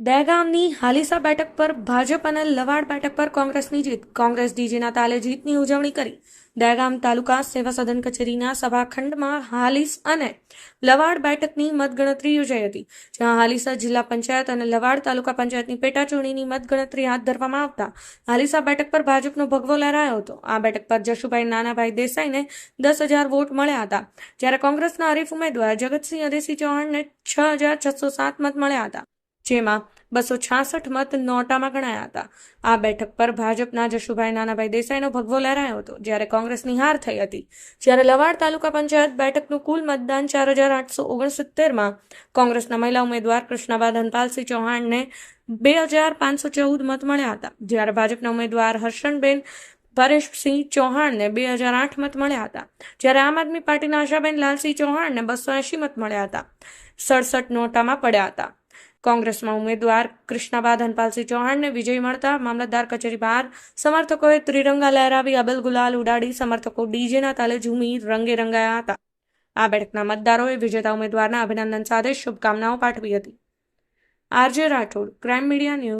દહેગામની હાલીસા બેઠક પર ભાજપ અને લવાડ બેઠક પર કોંગ્રેસની જીત. કોંગ્રેસ ડીજીના તાલે જીતની ઉજવણી કરી. દહેગામ તાલુકા સેવા સદન કચેરીના સભાખંડમાં હાલીસ અને લવાડ બેઠકની મતગણતરી યોજાઈ હતી, જ્યાં હાલીસા જિલ્લા પંચાયત અને લવાડ તાલુકા પંચાયતની પેટા ચૂંટણીની મતગણતરી હાથ ધરવામાં આવતા હાલીસા બેઠક પર ભાજપનો ભગવો લહેરાયો હતો. આ બેઠક પર જશુભાઈ નાનાભાઈ દેસાઈને દસ હજાર વોટ મળ્યા હતા, જ્યારે કોંગ્રેસના હરીફ ઉમેદવાર જગતસિંહ અદેસી ચૌહાણને છ હજાર છસો સાત મત મળ્યા હતા. જેમાં બસો છાસઠ મત નોટામાં ગણાયા હતા. આ બેઠક પર ભાજપના જશુભાઈ નાનાભાઈ દેસાઈનો ભગવો લહેરાયો હતો, જ્યારે કોંગ્રેસની હાર થઈ હતી. જ્યારે લવાડ તાલુકા પંચાયત બેઠકનું કુલ મતદાન ચાર હજાર આઠસો ઓગણસિત્તેરમાં કોંગ્રેસના મહિલા ઉમેદવાર કૃષ્ણાબા ધનપાલસિંહ ચૌહાણને બે હજાર પાંચસો ચૌદ મત મળ્યા હતા. જ્યારે ભાજપના ઉમેદવાર હર્ષણબેન પરેશસિંહ ચૌહાણને બે હજાર આઠ મત મળ્યા હતા. જ્યારે આમ આદમી પાર્ટીના આશાબેન લાલસિંહ ચૌહાણને બસો એંશી મત મળ્યા હતા. સડસઠ નોટામાં પડ્યા હતા. કોંગ્રેસમાં ઉમેદવાર કૃષ્ણાબા ધનપાલસિંહ ચૌહાણને વિજય મળતા મામલતદાર કચેરી બહાર સમર્થકોએ ત્રિરંગા લહેરાવી અબલ ગુલાલ ઉડાડી. સમર્થકો ડીજેના તાલે ઝૂમી રંગે રંગાયા હતા. આ બેઠકના મતદારોએ વિજેતા ઉમેદવારના અભિનંદન સાથે શુભકામનાઓ પાઠવી હતી. RJ Rathod, crime media news.